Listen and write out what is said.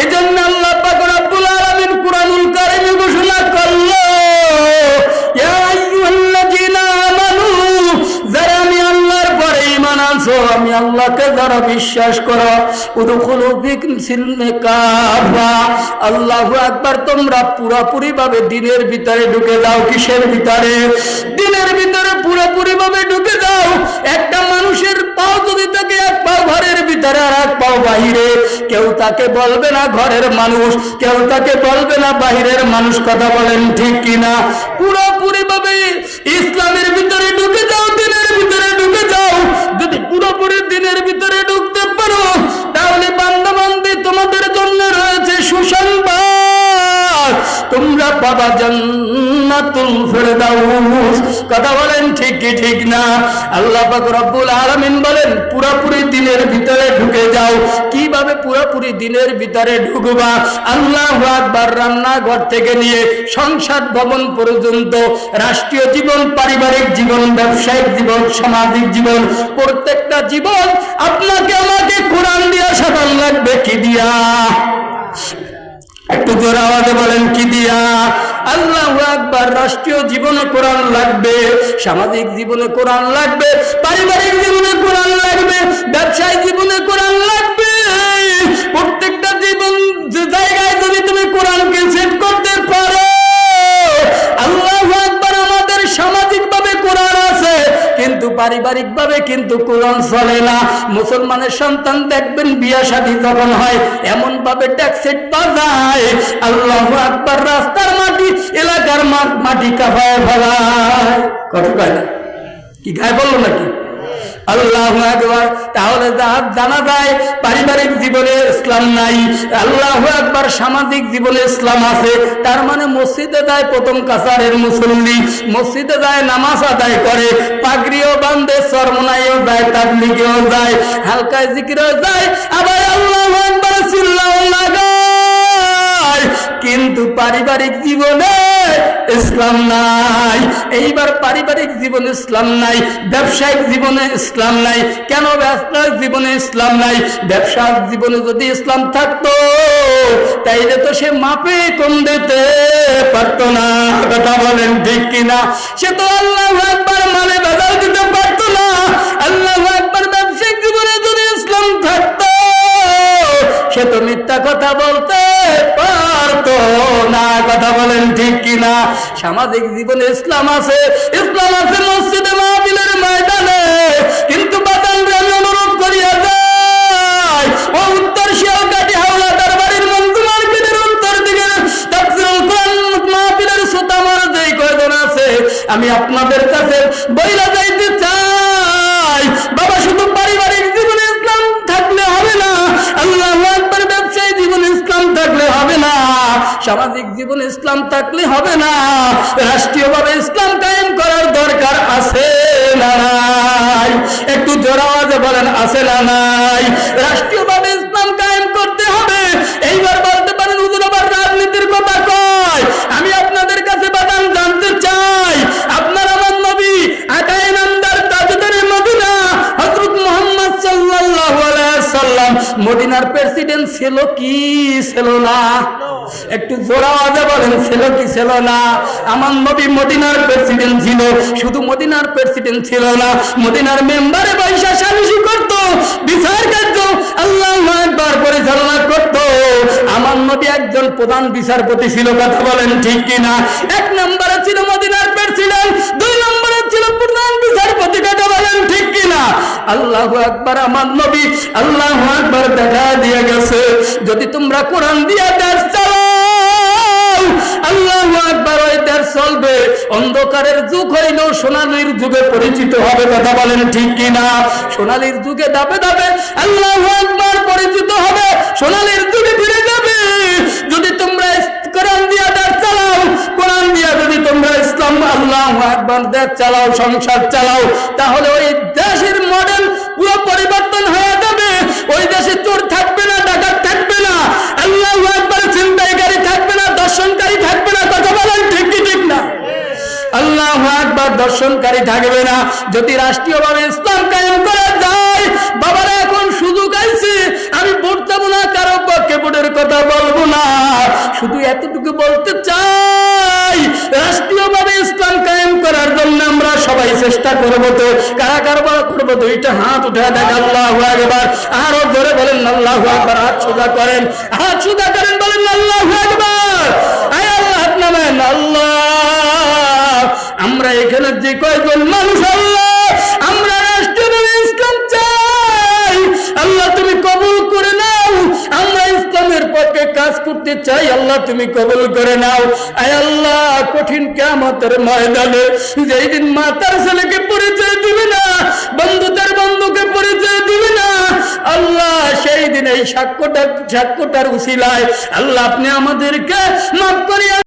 এই জন্য আল্লাহ ঘোষণা করল আমি আল্লাহকে যারা বিশ্বাস তোমরা পুরোপুরি ভাবে দিনের ভিতরে ঢুকে যাও, কিসের ভিতরে? দিনের ভিতরে পুরোপুরি ভাবে ঢুকে যাও, একটা মানুষের পাও যদি থাকে, এক পাও ঘরের ভিতরে আর এক পাও বাহিরে। কেউ তাকে বলবে না ঘরের মানুষ, কেউ তাকে বলবে না বাহিরের মানুষ, কথা বলেন ঠিক কিনা? পুরোপুরি ভাবে ইসলামের ভিতরে ঢুকে যাও, দিনের জান্নাতুল ফেরদাউস। কথা বলেন ঠিক কি ঠিক না? আল্লাহ পাক রব্বুল আলামিন বলেন, পুরোপুরি দিনের ভিতরে ঢুকে যাও। কীভাবে পুরোপুরি দিনের ভিতরে ঢুকবা? আল্লাহু আকবার থেকে নিয়ে সংসার ভবন পর্যন্ত, রাষ্ট্রীয় জীবন, পারিবারিক জীবন, ব্যবসায়িক জীবন, সামাজিক জীবন, প্রত্যেকটা জীবন আপনাকে আমাকে কোরআন দিয়া লাগবে কি দিয়া? জোর আওয়াজে বলেন, কি দিয়া? আল্লাহ আকবার, রাষ্ট্রীয় জীবনে কোরআন লাগবে, সামাজিক জীবনে কোরআন লাগবে, পারিবারিক জীবনে কোরআন লাগবে ব্যবসায়িক জীবনে কোরআন লাগবে, প্রত্যেকটা জীবন কিন্তু পারিবারিক ভাবে কিন্তু কোরআন চলে না। মুসলমানের সন্তান দেখবেন বিয়া শাদী যখন হয় এমন ভাবে ট্যাক্সিট বাজায়। আল্লাহ আকবার রাস্তার মাটি, এলাকার মাটি কাপায় ফেলায় কথা কয় না? কি গায়ে বলল নাকি? আল্লাহ একবার তাহলে জানা যায়, পারিবারিক জীবনে ইসলাম নাই, আল্লাহ একবার সামাজিক জীবনে ইসলাম আছে। তার মানে মসজিদে যায় প্রথম কাসারের মুসল্লি, মসজিদে যায় নামাজ আদায় করে, পাগড়িও বান্ধে সরমনাইও যায়, তাবলিগেও যায়, হালকায় জিকিরেও যায়, আবার আল্লাহ একবার চিল্লাও লাগায়। কিন্তু পারিবারিক জীবনে ইসলাম নাই, এইবার পারিবারিক জীবনে ইসলাম নাই, ব্যবসায়িক জীবনে ইসলাম নাই, কেন ব্যবসায়িক জীবনে ইসলাম নাই? ব্যবসায়িক জীবনে যদি ইসলাম থাকতো, তাইলে তো সে মাপে কম দিতে পারতো না। কথা বলেন ঠিক কিনা? সে তো আল্লাহ একবার মানে বেদাল দিতে পারতো না। আল্লাহ সামাজিক জীবনে ইসলাম আছে ইসলাম আছে মসজিদে মাহবিলের ময়দানে। কিন্তু আমি অনুরোধ ও উত্তর শিয়ালকাটি হাওলা দরবারের মন্দু মার্কেটের উত্তর দিকে মাহবিলের সুতামার যেই কয়জন আছে, আমি আপনাদের কাছে বইলা যাইতে চাই। সামাজিক জীবনে ইসলাম থাকলে হবে না। রাষ্ট্রীয়ভাবে ইসলাম কায়েম করার দরকার আছে না নাই? একটু জোর আওয়াজে বলেন, আছে না নাই? রাষ্ট্রীয়ভাবে ইসলাম কায়েম করতে হবে। এইবার বলতে পারেন, হুজুর আবার রাজনীতির কথা কয়। আমি আপনাদের কাছে বাদাম জানতে চাই। আপনার আমার নবী আকায় নামদার তাজদারে মদিনা, হযরত মুহাম্মদ আলাইহি সাল্লাম মদিনার প্রেসিডেন্ট ছিল কি? ছিল না। একটু জোরা আওয়াজে বলেন, ছিল কি ছিল না? আমার নবী মদিনার প্রেসিডেন্ট ছিল, শুধু মদিনার প্রেসিডেন্ট ছিল না, মদিনার মেম্বারে পয়সা সালিশি করত, বিচার কার্য আল্লাহ একবার পরিচালনা করত। আমার নবী একজন প্রধান বিচারপতি ছিল, কথা বলেন ঠিক কিনা? এক নম্বরে ছিল মদিনার প্রেসিডেন্ট দুই নম্বরে ছিল প্রধান বিচারপতি, কথা বলেন ঠিক কিনা? আল্লাহ একবার আমার নবী, আল্লাহ একবার দেখা দিয়ে গেছে। যদি তোমরা কোরআন দিয়ে দেশ সোনালির যুগে যদি তোমরা যদি তোমরা ইসলাম আল্লাহ চালাও সংসার চালাও তাহলে ওই দেশের শোষণকারী থাকবে না। যদি রাষ্ট্রীয়ভাবে ইসলাম কায়েম করা যায়, বাবারা এখন সুযোগ আছে আমি ভোট না, কারও পক্ষে বোর্ডের কথা বলব না। শুধু এতটুকু বলতে চাই, রাষ্ট্রীয়ভাবে ইসলাম কায়েম করার জন্য আমরা সবাই চেষ্টা করব তো। কারা কারবার করব তো? এটা হাত উঠে দেখ, আল্লাহ একবার আরও ধরে বলেন, আল্লাহ একবার হাত সোজা করেন। হাত সোজা করেন, বলেন, আল্লাহ একবার আয় আল্লাহ নামেন আল্লাহ। আমরা এখানে যে কয়জন মানুষ আমরা রাষ্ট্রীয় ইসলাম চাই। আল্লাহ, তুমি কবুল করে নাও। আমরা ইসলামের পক্ষে কাজ করতে চাই। আল্লাহ, তুমি কবুল করে নাও। আয় আল্লাহ, কঠিন কেমতের ময়দানে যেই দিন মা তার ছেলেকে পরিচয় দিবে না, বন্ধু তার বন্ধুকে পরিচয় দিবে না, আল্লাহ সেই দিন এই সাক্ষ্যটা সাক্ষ্যটার উসিলায় আল্লাহ, আপনি আমাদেরকে মাফ করিয়া